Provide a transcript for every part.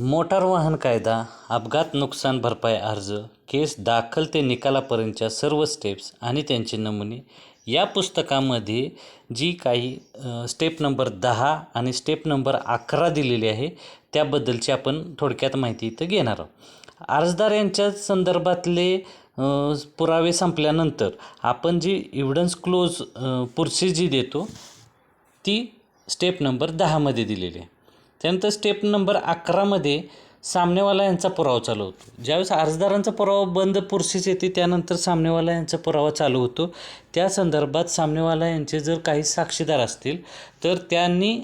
Motor वाहन कायदा अपघात नुकसान भरपाई अर्ज केस दाखल ते निकालापर्यंतच्या सर्व स्टेप्स आणि त्यांचे नमुने या पुस्तकामध्ये जी काही स्टेप नंबर दहा आणि स्टेप नंबर अकरा दिलेली आहे त्याबद्दलची आपण थोडक्यात माहिती इथं घेणार आहोत. अर्जदार यांच्या संदर्भातले पुरावे संपल्यानंतर आपण जी इव्हिडन्स क्लोज पुरशी जी देतो ती स्टेप नंबर दहामध्ये दिलेली आहे. त्यानंतर स्टेप नंबर अकरामध्ये सामनेवाला यांचा पुरावा चालू होतो. ज्यावेळेस अर्जदारांचा पुरावा बंद पुरशीच येते त्यानंतर सामनेवाला यांचा पुरावा चालू होतो. त्या संदर्भात सामनेवाला यांचे जर काही साक्षीदार असतील तर त्यांनी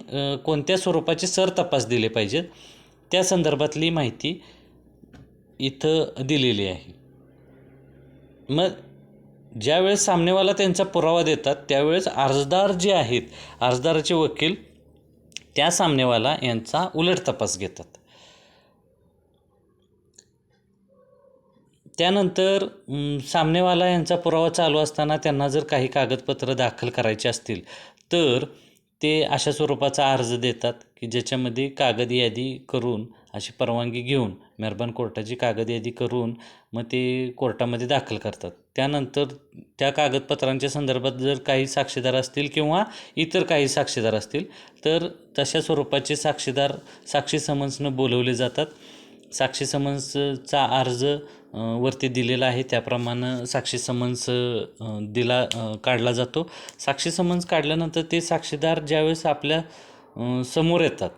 कोणत्या स्वरूपाचे सर तपास दिले पाहिजेत? त्या संदर्भातली माहिती इथं दिलेली आहे. मग ज्यावेळेस सामनेवाला त्यांचा पुरावा देतात त्यावेळेस अर्जदार जे आहेत अर्जदाराचे वकील त्या सामनेवाला यांचा उलट तपास घेतात. त्यानंतर सामनेवाला यांचा पुरावा चालू असताना त्यांना जर काही कागदपत्र दाखल करायचे असतील तर ते अशा स्वरूपाचा अर्ज देतात की ज्याच्यामध्ये कागद यादी करून अशी परवानगी घेऊन मेहरबान कोर्टाची कागद यादी करून मग ते कोर्टामध्ये दाखल करतात. त्यानंतर त्या कागदपत्रांच्या संदर्भात जर काही साक्षीदार असतील किंवा इतर काही साक्षीदार असतील तर तशा स्वरूपाचे साक्षीदार साक्षी समन्सनं बोलवले जातात. साक्षी समन्सचा अर्ज वरती दिलेला आहे. त्याप्रमाणे साक्षी समन्स दिला काढला जातो. साक्षी समन्स काढल्यानंतर ते साक्षीदार ज्यावेळेस आपल्यासमोर येतात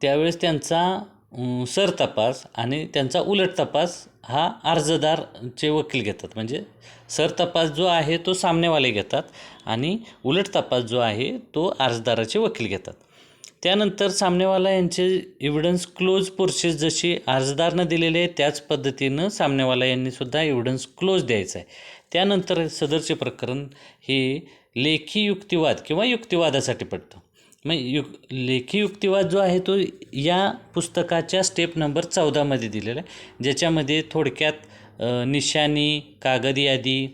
त्यावेळेस त्यांचा अ, सर तपास आणि त्यांचा उलट तपास हा अर्जदारचे वकील घेतात. म्हणजे सर तपास जो आहे तो सामनेवाले घेतात आणि उलट तपास जो आहे तो अर्जदाराचे वकील घेतात. त्यानंतर सामनेवाला यांचे एव्हिडन्स क्लोज पोर्सेस जशी अर्जदारनं दिलेले आहे त्याच पद्धतीनं सामनेवाला यांनीसुद्धा एव्हिडन्स क्लोज द्यायचा आहे. त्यानंतर सदरचे प्रकरण हे लेखी युक्तिवाद किंवा युक्तिवादासाठी पडतं. मग युक लेखी युक्तिवाद जो आहे तो या पुस्तकाच्या स्टेप नंबर चौदामध्ये दिलेला आहे. ज्याच्यामध्ये थोडक्यात निशाणी कागद यादी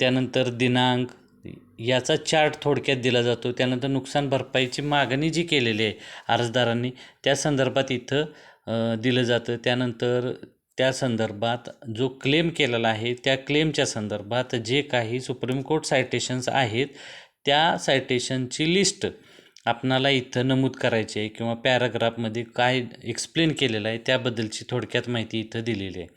त्यानंतर दिनांक याचा चार्ट थोडक्यात दिला जातो. त्यानंतर नुकसान भरपाईची मागणी जी केलेली आहे अर्जदारांनी त्या संदर्भात इथं दिलं जातं. त्यानंतर त्या संदर्भात जो क्लेम केलेला आहे त्या क्लेमच्या संदर्भात जे काही सुप्रीम कोर्ट सायटेशन्स आहेत त्या सायटेशनची लिस्ट आपणाला इथं नमूद करायची आहे किंवा पॅराग्राफमध्ये काय एक्सप्लेन केलेलं आहे त्याबद्दलची थोडक्यात माहिती इथं दिलेली आहे.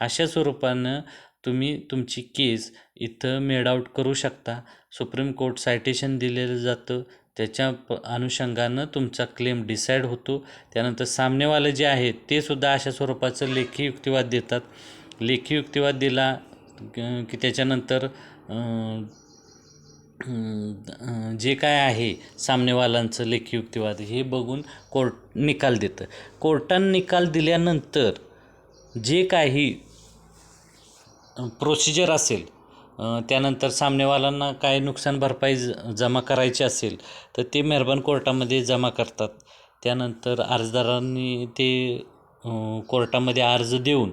अशा स्वरूपानं तुम्ही तुमची केस इथं मेड आऊट करू शकता. सुप्रीम कोर्ट सायटेशन दिलेलं जातं. त्याच्या प अनुषंगानं तुमचा क्लेम डिसाईड होतो. त्यानंतर सामनेवाले जे आहेत ते सुद्धा अशा स्वरूपाचं लेखी युक्तिवाद देतात. लेखी युक्तिवाद दिला की त्याच्यानंतर जे काय आहे सामनेवालांचं लेखी युक्तिवाद हे बघून कोर्ट निकाल देतं. कोर्टानं निकाल दिल्यानंतर जे काही प्रोसिजर असेल त्यानंतर सामनेवाल्यांना काय नुकसान भरपाई ज जमा करायची असेल तर ते मेहरबान कोर्टामध्ये जमा करतात. त्यानंतर अर्जदारांनी ते कोर्टामध्ये अर्ज देऊन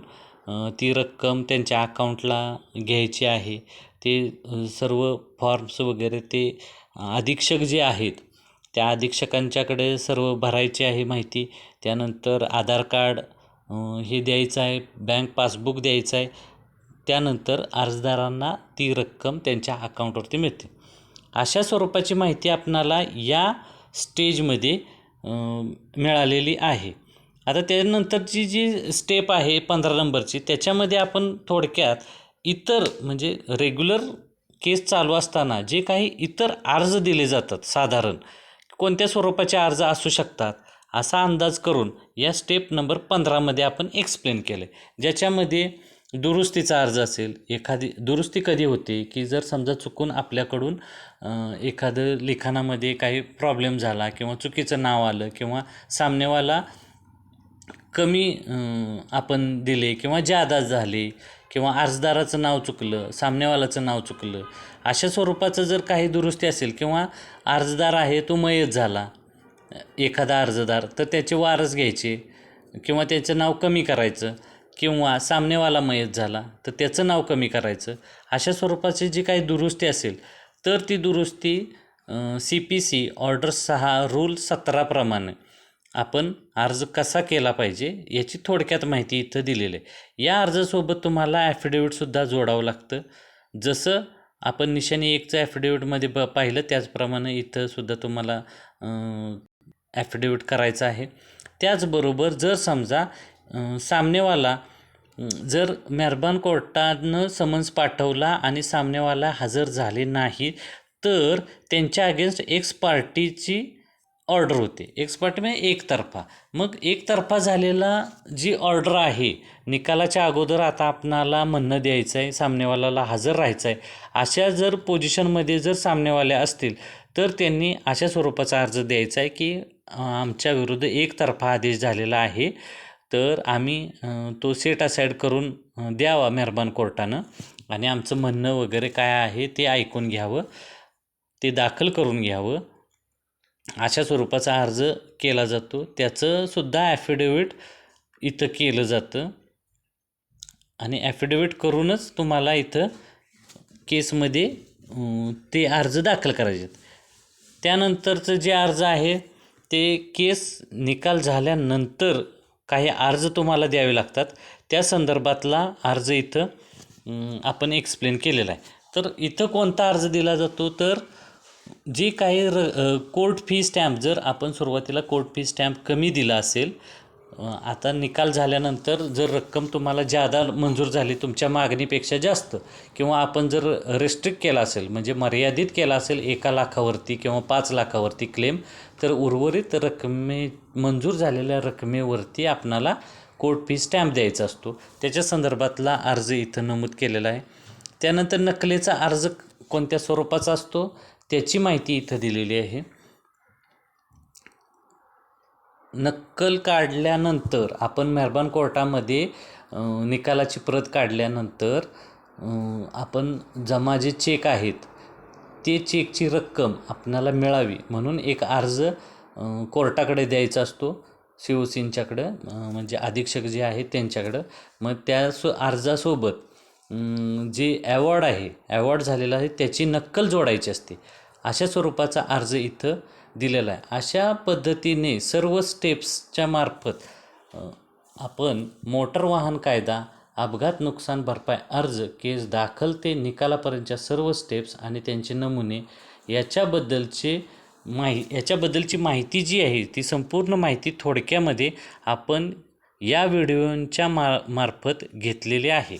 ती रक्कम त्यांच्या अकाउंटला घ्यायची आहे. ते सर्व फॉर्म्स वगैरे ते अधीक्षक जे आहेत त्या अधीक्षकांच्याकडे सर्व भरायची आहे माहिती. त्यानंतर आधार कार्ड हे द्यायचं आहे बँक पासबुक द्यायचं आहे. त्यानंतर अर्जदारांना ती रक्कम त्यांच्या अकाउंटवरती मिळते. अशा स्वरूपाची माहिती आपणाला या स्टेजमध्ये मिळालेली आहे. आता त्यानंतरची जी स्टेप आहे पंधरा नंबरची त्याच्यामध्ये आपण थोडक्यात इतर म्हणजे रेग्युलर केस चालू असताना जे काही इतर अर्ज दिले जातात साधारण कोणत्या स्वरूपाचे अर्ज असू शकतात असा अंदाज करून या स्टेप नंबर पंधरामध्ये आपण एक्सप्लेन केलं. आहे ज्याच्यामध्ये दुरुस्तीचा अर्ज असेल एखादी दुरुस्ती कधी होते की जर समजा चुकून आपल्याकडून एखादं लिखाणामध्ये काही प्रॉब्लेम झाला किंवा चुकीचं नाव आलं किंवा सामनेवाला कमी आपण दिले किंवा जादा झाले किंवा अर्जदाराचं नाव चुकलं सामनेवालाचं नाव चुकलं अशा स्वरूपाचं जर काही दुरुस्ती असेल किंवा अर्जदार आहे तो मयत झाला एखादा अर्जदार तर त्याचे वारस घ्यायचे किंवा त्याचं नाव कमी करायचं किंवा सामनेवाला मयत झाला तर त्याचं नाव कमी करायचं अशा स्वरूपाची जी काही दुरुस्ती असेल तर ती दुरुस्ती सी पी सी ऑर्डर सहा रूल सतराप्रमाणे आपण अर्ज कसा केला पाहिजे याची थोडक्यात माहिती इथं दिलेली आहे. या अर्जासोबत तुम्हाला ॲफिडेविटसुद्धा जोडावं लागतं. जसं आपण निशाणी एकचं ॲफिडेविटमध्ये ब पाहिलं त्याचप्रमाणे इथंसुद्धा तुम्हाला ॲफिडेविट करायचं आहे. त्याचबरोबर जर समजा सामनेवाला जर मेहरबान कोर्टानं समन्स पाठवला आणि सामनेवाला हजर झाले नाही तर त्यांच्या अगेन्स्ट एक्स पार्टीची ऑर्डर होते. एक्सपर्ट म्हणजे एकतर्फा मग एकतर्फा झालेला जी ऑर्डर आहे निकालाच्या अगोदर आता आपणाला म्हणणं द्यायचं आहे सामनेवाल्याला हजर राहायचं आहे अशा जर पोझिशनमध्ये जर सामनेवाल्या असतील तर त्यांनी अशा स्वरूपाचा अर्ज द्यायचा आहे की आमच्या विरुद्ध एकतर्फा आदेश झालेला आहे. तर आम्ही तो सेट असाईड करून द्यावा मेहरबान कोर्टानं. आणि आमचं म्हणणं वगैरे काय आहे ते ऐकून घ्यावं. ते दाखल करून घ्यावं. अशा स्वरूपाचा अर्ज केला जातो. त्याचंसुद्धा ॲफिडेविट इथं केलं जातं. आणि ॲफिडेविट करूनच तुम्हाला इथं केसमध्ये ते अर्ज दाखल करायचे त्यानंतरचं जे अर्ज आहे ते केस निकाल झाल्यानंतर काही अर्ज तुम्हाला द्यावे लागतात. त्या संदर्भातला अर्ज इथं आपण एक्सप्लेन केलेला आहे. तर इथं कोणता अर्ज दिला जातो? तर जी काही र कोर्ट फी स्टॅम्प जर आपण सुरुवातीला कोर्ट फी स्टॅम्प कमी दिला असेल आता निकाल झाल्यानंतर जर रक्कम तुम्हाला जादा मंजूर झाली तुमच्या मागणीपेक्षा जास्त किंवा आपण जर रेस्ट्रिक्ट केला असेल म्हणजे मर्यादित केला असेल एका लाखावरती किंवा पाच लाखावरती क्लेम तर उर्वरित रकमे मंजूर झालेल्या रकमेवरती आपणाला कोर्ट फी स्टॅम्प द्यायचा असतो. त्याच्या संदर्भातला अर्ज इथं नमूद केलेला आहे. त्यानंतर नकलेचा अर्ज कोणत्या स्वरूपाचा असतो त्याची माहिती इथं दिलेली आहे. नक्कल काढल्यानंतर आपण मेहरबान कोर्टामध्ये निकालाची प्रत काढल्यानंतर आपण जमा जे चेक आहेत ते चेकची रक्कम आपणाला मिळावी म्हणून एक अर्ज कोर्टाकडे द्यायचा असतो. शिवसेनच्याकडं म्हणजे अधीक्षक जे आहेत त्यांच्याकडं. मग त्या सो अर्जासोबत जे ॲवॉर्ड आहे ॲवॉर्ड झालेला आहे त्याची नक्कल जोडायची असते. अशा स्वरूपाचा अर्ज इथं दिलेला आहे. अशा पद्धतीने सर्व स्टेप्सच्या मार्फत आपण मोटर वाहन कायदा अपघात नुकसान भरपाई अर्ज केस दाखल ते निकालापर्यंतच्या सर्व स्टेप्स आणि त्यांचे नमुने याच्याबद्दलचे माहि याच्याबद्दलची माहिती जी आहे ती संपूर्ण माहिती थोडक्यामध्ये आपण या व्हिडिओच्या मा मार्फत घेतलेली आहे.